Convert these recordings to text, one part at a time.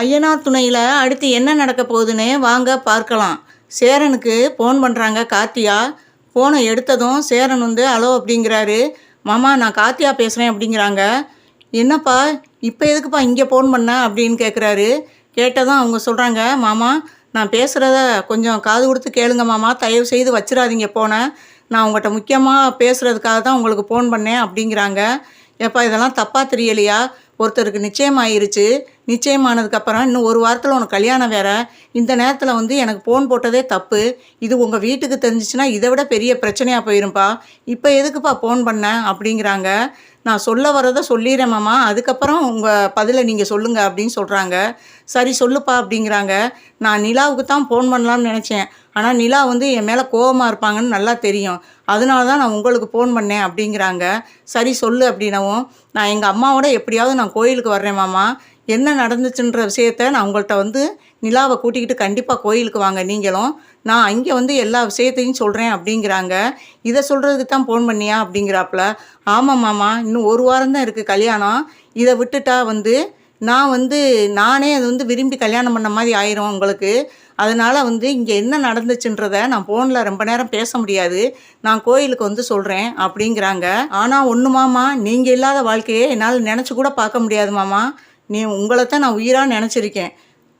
ஐயனார் துணையில் அடுத்து என்ன நடக்க போகுதுன்னு வாங்க பார்க்கலாம். சேரனுக்கு ஃபோன் பண்ணுறாங்க கார்த்தியா. ஃபோனை எடுத்ததும் சேரன் வந்து ஹலோ அப்படிங்கிறாரு. மாமா நான் கார்த்தியா பேசுகிறேன் அப்படிங்கிறாங்க. என்னப்பா இப்போ எதுக்குப்பா இங்கே ஃபோன் பண்ண? அப்படின்னு கேட்குறாரு கேட்டதும் அவங்க சொல்கிறாங்க மாமா நான் பேசுகிறத கொஞ்சம் காது கொடுத்து கேளுங்க மாமா. தயவு செய்து வச்சிடாதீங்க போனேன் நான் உங்கள்கிட்ட முக்கியமாக பேசுகிறதுக்காக தான் உங்களுக்கு ஃபோன் பண்ணேன் அப்படிங்கிறாங்க. ஏப்பா இதெல்லாம் தப்பாக தெரியலையா? ஒருத்தருக்கு நிச்சயம் ஆயிருச்சு நிச்சயமானதுக்கப்புறம் இன்னும் ஒரு வாரத்தில் உனக்கு கல்யாணம் வேறு. இந்த நேரத்தில் வந்து எனக்கு ஃபோன் போட்டதே தப்பு. இது உங்கள் வீட்டுக்கு தெரிஞ்சிச்சுன்னா இதை விட பெரிய பிரச்சனையாக போயிரும்ப்பா இப்போ எதுக்குப்பா ஃபோன் பண்ணேன் அப்படிங்கிறாங்க. நான் சொல்ல வரதை சொல்லிடுறேன் மாமா. அதுக்கப்புறம் உங்கள் பதிலை நீங்கள் சொல்லுங்கள் அப்படின்னு சொல்கிறாங்க சரி சொல்லுப்பா அப்படிங்கிறாங்க. நான் நிலாவுக்கு தான் ஃபோன் பண்ணலாம்னு நினச்சேன். ஆனால் நிலா வந்து என் மேலே கோவமாக இருப்பாங்கன்னு நல்லா தெரியும். அதனால தான் நான் உங்களுக்கு ஃபோன் பண்ணேன் அப்படிங்கிறாங்க. சரி சொல்லு அப்படின்னவும் நான் எங்கள் அம்மாவோட எப்படியாவது நான் கோயிலுக்கு வர்றேன் மாமா. என்ன நடந்துச்சுன்ற விஷயத்த நான் உங்கள்கிட்ட வந்து நிலாவை கூட்டிக்கிட்டு கண்டிப்பாக கோயிலுக்கு வாங்க நீங்களும். நான் அங்கே வந்து எல்லா விஷயத்தையும் சொல்கிறேன் அப்படிங்கிறாங்க. இதை சொல்கிறதுக்கு தான் ஃபோன் பண்ணியா அப்படிங்கிறாப்புல. ஆமாம் மாமா இன்னும் ஒரு வாரம் தான் இருக்குது கல்யாணம். இதை விட்டுட்டா வந்து நான் வந்து நானே அது வந்து விரும்பி கல்யாணம் பண்ண மாதிரி ஆயிரும் உங்களுக்கு. அதனால் வந்து இங்கே என்ன நடந்துச்சுன்றத நான் ஃபோனில் ரொம்ப நேரம் பேச முடியாது. நான் கோயிலுக்கு வந்து சொல்கிறேன் அப்படிங்கிறாங்க. ஆனால் ஒன்று மாமா நீங்கள் இல்லாத வாழ்க்கையை என்னால் நினச்சி கூட பார்க்க முடியாது மாமா. நீ உங்களை தான் நான் உயிராக நினச்சிருக்கேன்.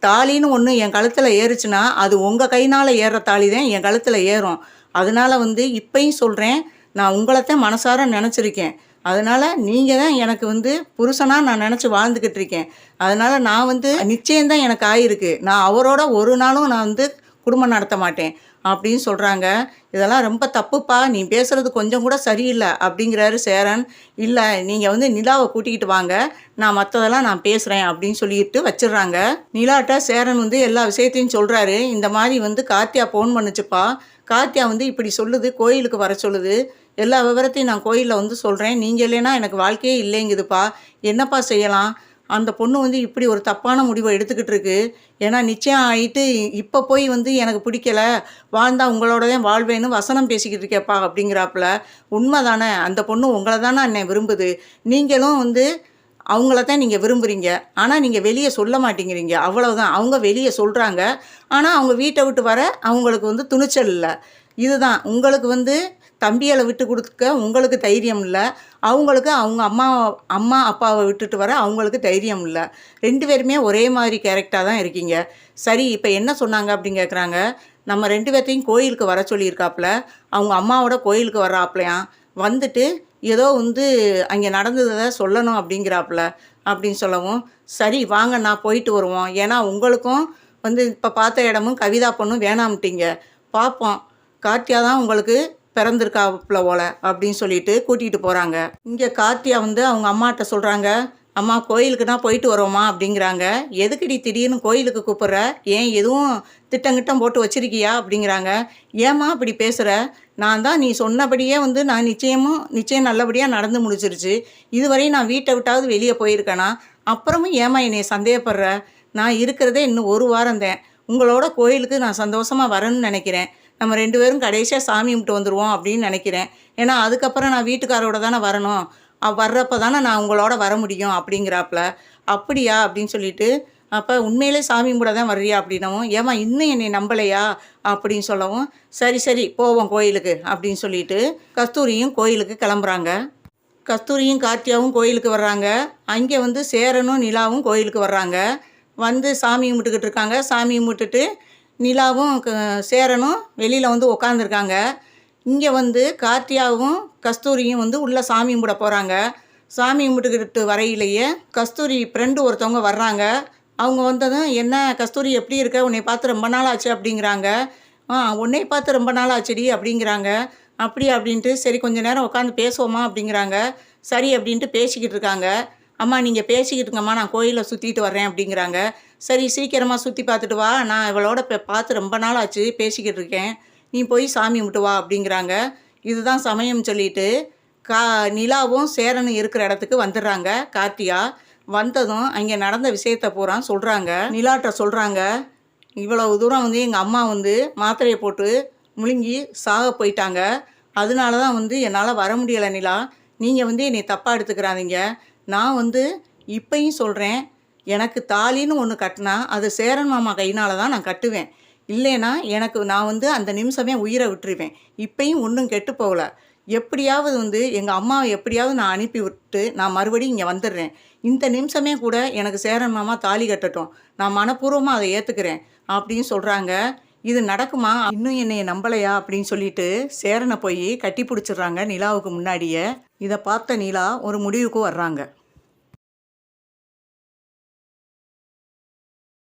தாலின்னு ஒன்று என் கழுத்தில் ஏறுச்சுன்னா அது உங்கள் கைனால் ஏறுற தாலி தான் என் கழுத்தில் ஏறும். அதனால் வந்து இப்போயும் சொல்கிறேன் நான் உங்களைத்தான் மனசார நினச்சிருக்கேன். அதனால் நீங்கள் தான் எனக்கு வந்து புருஷனாக நான் நினச்சி வாழ்ந்துக்கிட்டு இருக்கேன். அதனால் நான் வந்து நிச்சயம்தான் எனக்கு ஆயிருக்கு. நான் அவரோட ஒரு நாளும் நான் வந்து குடும்பம் நடத்த மாட்டேன். அப்படின்னு சொல்கிறாங்க இதெல்லாம் ரொம்ப தப்புப்பா. நீ பேசுகிறது கொஞ்சம் கூட சரியில்லை அப்படிங்கிறாரு சேரன். இல்லை நீங்கள் வந்து நிலாவை கூட்டிக்கிட்டு வாங்க. நான் மற்றதெல்லாம் நான் பேசுகிறேன் அப்படின்னு சொல்லிட்டு வச்சிடுறாங்க. நிலாட்ட சேரன் வந்து எல்லா விஷயத்தையும் சொல்கிறாரு இந்த மாதிரி வந்து கார்த்தியா ஃபோன் பண்ணுச்சுப்பா. கார்த்தியா வந்து இப்படி சொல்லுது. கோயிலுக்கு வர சொல்லுது. எல்லா விவரத்தையும் நான் கோயிலில் வந்து சொல்கிறேன் நீங்கள் இல்லைன்னா எனக்கு வாழ்க்கையே இல்லைங்குதுப்பா. என்னப்பா செய்யலாம்? அந்த பொண்ணு வந்து இப்படி ஒரு தப்பான முடிவை எடுத்துக்கிட்டு இருக்கு. ஏன்னா நிச்சயம் ஆகிட்டு இப்போ போய் வந்து எனக்கு பிடிக்கல. வாழ்ந்தால் உங்களோட தான் வாழ்வேன்னு வசனம் பேசிக்கிட்டு இருக்கேப்பா அப்படிங்கிறாப்புல. உண்மை தானே அந்த பொண்ணு உங்களை தானே அண்ணன் விரும்புது. நீங்களும் வந்து அவங்கள தான் நீங்கள் விரும்புகிறீங்க ஆனால் நீங்கள் வெளியே சொல்ல மாட்டேங்கிறீங்க. அவ்வளோதான் அவங்க வெளியே சொல்கிறாங்க ஆனால் அவங்க வீட்டை விட்டு வர அவங்களுக்கு வந்து துணிச்சல் இல்லை. இதுதான். உங்களுக்கு வந்து தம்பிகளை விட்டு கொடுக்க உங்களுக்கு தைரியம் இல்லை. அவங்களுக்கு அவங்க அம்மா அம்மா அப்பாவை விட்டுட்டு வர அவங்களுக்கு தைரியம் இல்லை. ரெண்டு பேருமே ஒரே மாதிரி கேரக்டராக தான் இருக்கீங்க. சரி இப்போ என்ன சொன்னாங்க அப்படின்னு கேட்குறாங்க நம்ம ரெண்டு பேர்த்தையும் கோயிலுக்கு வர சொல்லியிருக்காப்புல. அவங்க அம்மாவோட கோயிலுக்கு வர்றாப்புலையாம் வந்துட்டு ஏதோ வந்து அங்கே நடந்ததை சொல்லணும் அப்படிங்கிறாப்புல அப்படின்னு சொல்லவும் சரி வாங்க நான் போயிட்டு வருவோம். ஏன்னா உங்களுக்கும் வந்து இப்போ பார்த்த இடமும் கவிதா பொண்ணும் வேணாம்ட்டீங்க. பார்ப்போம். கார்த்தியா தான் உங்களுக்கு பிறந்திருக்காப்புல போல அப்படின்னு சொல்லிட்டு கூட்டிகிட்டு போகிறாங்க இங்கே கார்த்தியா வந்து அவங்க அம்மாட்ட சொல்கிறாங்க அம்மா கோயிலுக்கு தான் போயிட்டு வரோமா அப்படிங்கிறாங்க. எதுக்குடி திடீர்னு கோயிலுக்கு கூப்பிட்ற? ஏன் எதுவும் திட்டங்கிட்டம் போட்டு வச்சிருக்கியா? அப்படிங்கிறாங்க. ஏம்மா இப்படி பேசுகிற நான் தான் நீ சொன்னபடியே வந்து நான் நிச்சயமும் நிச்சயம் நல்லபடியாக நடந்து முடிச்சிருச்சு. இதுவரையும் நான் வீட்டை விட்டாவது வெளியே போயிருக்கேனா? அப்புறமும் ஏம்மா என்னை சந்தேகப்படுற? நான் இருக்கிறதே இன்னும் ஒரு வாரம் தான். உங்களோட கோயிலுக்கு நான் சந்தோஷமாக வரேன்னு நினைக்கிறேன். நம்ம ரெண்டு பேரும் கடைசியாக சாமி கும்பிட்டு வந்துடுவோம் அப்படின்னு நினைக்கிறேன். ஏன்னா அதுக்கப்புறம் நான் வீட்டுக்காரோட தானே வரணும். வர்றப்போ வர்றப்ப தானே நான் உங்களோட வர முடியும் அப்படிங்கிறாப்புல. அப்படியா? அப்படின்னு சொல்லிட்டு அப்போ உண்மையிலே சாமி கும்பிட தான் வர்றியா? அப்படின்னவும் ஏமா இன்னும் என்னை நம்பலையா? அப்படின்னு சொல்லவும் சரி சரி போவோம் கோயிலுக்கு அப்படின்னு சொல்லிட்டு கஸ்தூரியும் கோயிலுக்கு கிளம்புறாங்க. கஸ்தூரியும் கார்த்தியாவும் கோயிலுக்கு வர்றாங்க. அங்கே வந்து சேரனும் நிலாவும் கோயிலுக்கு வர்றாங்க. வந்து சாமி கும்பிட்டுக்கிட்டு இருக்காங்க. சாமி கும்பிட்டுட்டு நிலாவும் க- சேரனும் வெளியில் வந்து உக்காந்துருக்காங்க. இங்கே வந்து கார்த்தியாவும் கஸ்தூரியும் வந்து உள்ளே சாமி கும்பிட போகிறாங்க சாமி கும்பிட்டுக்கிட்டு வரையிலேயே கஸ்தூரி ஃப்ரெண்டு ஒருத்தவங்க வர்றாங்க. அவங்க வந்ததும் என்ன கஸ்தூரி எப்படி இருக்க? உன்னை பார்த்து ரொம்ப நாள் ஆச்சு அப்படிங்கிறாங்க. ஆ உன்னை பார்த்து ரொம்ப நாள் ஆச்சுடி அப்படிங்கிறாங்க. அப்படி அப்படின்ட்டு சரி கொஞ்ச நேரம் உட்காந்து பேசுவோமா அப்படிங்கிறாங்க. சரி அப்படின்ட்டு பேசிக்கிட்டு இருக்காங்க. அம்மா நீங்கள் பேசிக்கிட்டு இருக்கம்மா நான் கோயிலை சுற்றிட்டு வரேன் அப்படிங்கிறாங்க. சரி சீக்கிரமாக சுற்றி பார்த்துட்டு வா. நான் இவளோட இப்போ பார்த்து ரொம்ப நாள் ஆச்சு பேசிக்கிட்டு இருக்கேன். நீ போய் சாமி கும்பிட்டு வா அப்படிங்கிறாங்க. இதுதான் சமயம் சொல்லிட்டு கா நிலாவும் சேரனும் இருக்கிற இடத்துக்கு வந்துடுறாங்க. கார்த்தியா வந்ததும் அங்கே நடந்த விஷயத்த பூரா சொல்கிறாங்க நிலாட்ட சொல்கிறாங்க இவ்வளவு தூரம் வந்து எங்கள் அம்மா வந்து மாத்திரையை போட்டு முழுங்கி சாக போயிட்டாங்க. அதனால தான் வந்து என்னால் வர முடியலை நிலா. நீங்கள் வந்து என்னை தப்பாக எடுத்துக்கிறாதீங்க. நான் வந்து இப்பையும் சொல்கிறேன் எனக்கு தாலின்னு ஒன்று கட்டினா அது சேரன் மாமா கையினால தான் நான் கட்டுவேன். இல்லைன்னா எனக்கு நான் வந்து அந்த நிமிஷமே உயிரை விட்டுருவேன். இப்பையும் ஒன்றும் கெட்டு போகல. எப்படியாவது வந்து எங்கள் அம்மாவை எப்படியாவது நான் அனுப்பி விட்டு நான் மறுபடியும் இங்கே வந்துடுறேன். இந்த நிமிஷமே கூட எனக்கு சேரன் மாமா தாலி கட்டட்டும். நான் மனப்பூர்வமாக அதை ஏற்றுக்கிறேன் அப்படின்னு சொல்கிறாங்க இது நடக்குமா? இன்னும் என்னைய நம்பலையா? அப்படின்னு சொல்லிட்டு சேரனை போய் கட்டி பிடிச்சிடுறாங்க நிலாவுக்கு முன்னாடியே. இதை பார்த்த நிலா ஒரு முடிவுக்கு வர்றாங்க.